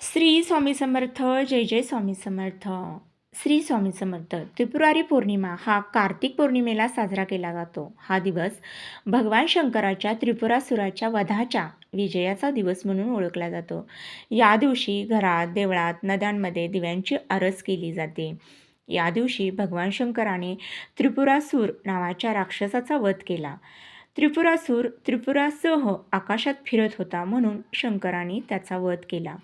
श्री स्वामी समर्थ जय जय स्वामी समर्थ. श्री स्वामी समर्थ त्रिपुरारी पौर्णिमा हा कार्तिक पौर्णिमेला साजरा केला जातो. हा दिवस भगवान शंकराच्या त्रिपुरासुराच्या वधाच्या विजयाचा दिवस म्हणून ओळखला जातो. या दिवशी घरात देवळात नद्यांमध्ये दिव्यांची आरस केली जाते. या दिवशी भगवान शंकराने त्रिपुरासूर नावाच्या राक्षसाचा वध केला. त्रिपुरासूर त्रिपुरासह आकाशात फिरत होता म्हणून शंकराने त्याचा वध केला.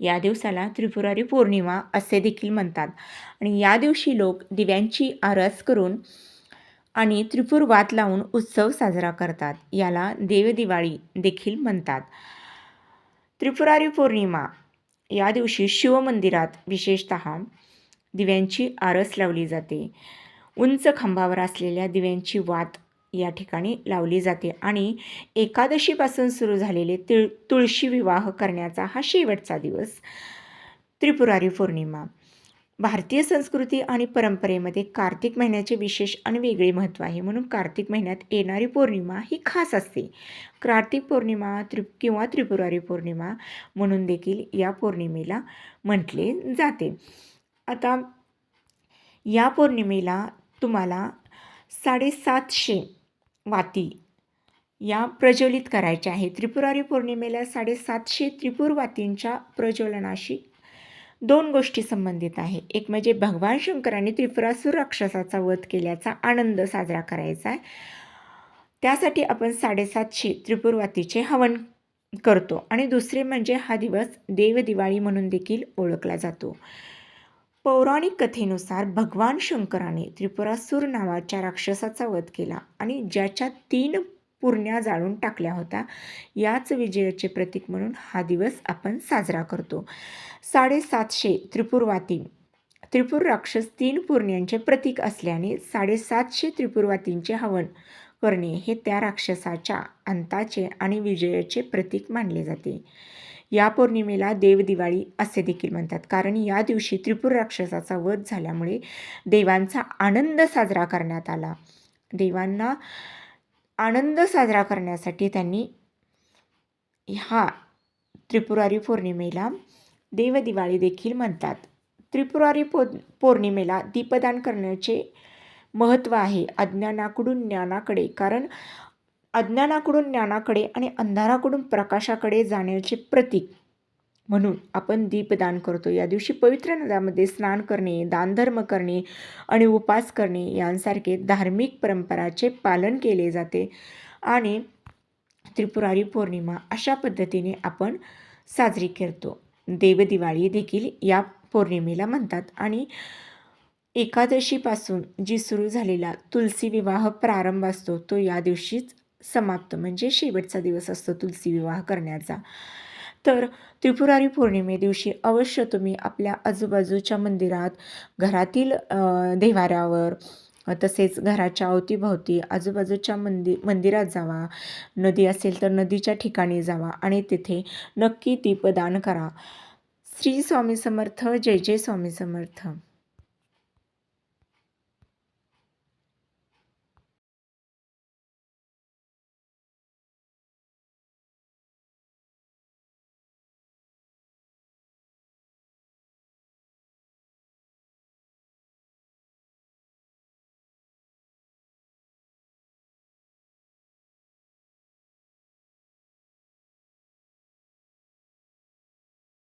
या दिवसाला त्रिपुरारी पौर्णिमा असे देखील म्हणतात. आणि या दिवशी लोक दिव्यांची आरस करून आणि त्रिपूर वात लावून उत्सव साजरा करतात. याला देवदिवाळी देखील म्हणतात. त्रिपुरारी पौर्णिमा. या दिवशी शिवमंदिरात विशेषत दिव्यांची आरस लावली जाते. उंच खांबावर असलेल्या दिव्यांची वात या ठिकाणी लावली जाते. आणि एकादशीपासून सुरू झालेले तिळ तुळशी विवाह करण्याचा हा शेवटचा दिवस त्रिपुरारी पौर्णिमा. भारतीय संस्कृती आणि परंपरेमध्ये कार्तिक महिन्याचे विशेष आणि वेगळे महत्त्व आहे. म्हणून कार्तिक महिन्यात येणारी पौर्णिमा ही खास असते. कार्तिक पौर्णिमा त्रि किंवा त्रिपुरारी पौर्णिमा म्हणून देखील या पौर्णिमेला म्हटले जाते. आता या पौर्णिमेला तुम्हाला साडेसातशे वाती या प्रज्वलित करायच्या आहे. त्रिपुरारी पौर्णिमेला साडेसातशे त्रिपुरवातींच्या प्रज्वलनाशी दोन गोष्टी संबंधित आहे. एक म्हणजे भगवान शंकराने त्रिपुरासूर राक्षसाचा वध केल्याचा आनंद साजरा करायचा आहे. त्यासाठी आपण साडेसातशे त्रिपुरवातीचे हवन करतो. आणि दुसरे म्हणजे हा दिवस देवदिवाळी म्हणून देखील ओळखला जातो. पौराणिक कथेनुसार भगवान शंकराने त्रिपुरासूर नावाच्या राक्षसाचा वध केला आणि ज्याच्या तीन पुरण्या जाळून टाकल्या होत्या याच विजयाचे प्रतीक म्हणून हा दिवस आपण साजरा करतो. साडेसातशे त्रिपुरवाती त्रिपुर राक्षस तीन पूर्ण्यांचे प्रतीक असल्याने साडेसातशे त्रिपुरवातींचे हवन करणे हे त्या राक्षसाच्या अंताचे आणि विजयाचे प्रतीक मानले जाते. या पौर्णिमेला देवदिवाळी असे देखील म्हणतात. कारण या दिवशी त्रिपुर राक्षसाचा वध झाल्यामुळे देवांचा आनंद साजरा करण्यात आला. देवांना आनंद साजरा करण्यासाठी त्यांनी ह्या त्रिपुरारी पौर्णिमेला देवदिवाळी देखील म्हणतात. त्रिपुरारी पौ पौर्णिमेला दीपदान करण्याचे महत्त्व आहे. अज्ञानाकडून ज्ञानाकडे. कारण अज्ञानाकडून ज्ञानाकडे आणि अंधाराकडून प्रकाशाकडे जाण्याचे प्रतीक. म्हणून आपण दीपदान करतो. या दिवशी पवित्र नद्यामध्ये स्नान करणे दानधर्म करणे आणि उपास करणे यांसारखे धार्मिक परंपराचे पालन केले जाते. आणि त्रिपुरारी पौर्णिमा अशा पद्धतीने आपण साजरी करतो. देवदिवाळी देखील या पौर्णिमेला म्हणतात. आणि एकादशीपासून जी सुरू झालेला तुलसी विवाह प्रारंभ असतो तो या दिवशीच समाप्त म्हणजे शेवटचा दिवस असतो तुलसी विवाह करण्याचा. तर त्रिपुरारी पौर्णिमे दिवशी अवश्य तुम्ही आपल्या आजूबाजूच्या मंदिरात घरातील देवाऱ्यावर तसेच घराच्या अवतीभोवती आजूबाजूच्या मंदि मंदिरात जावा. नदी असेल तर नदीच्या ठिकाणी जावा आणि तिथे नक्की दीपदान करा. श्री स्वामी समर्थ जय जय स्वामी समर्थ.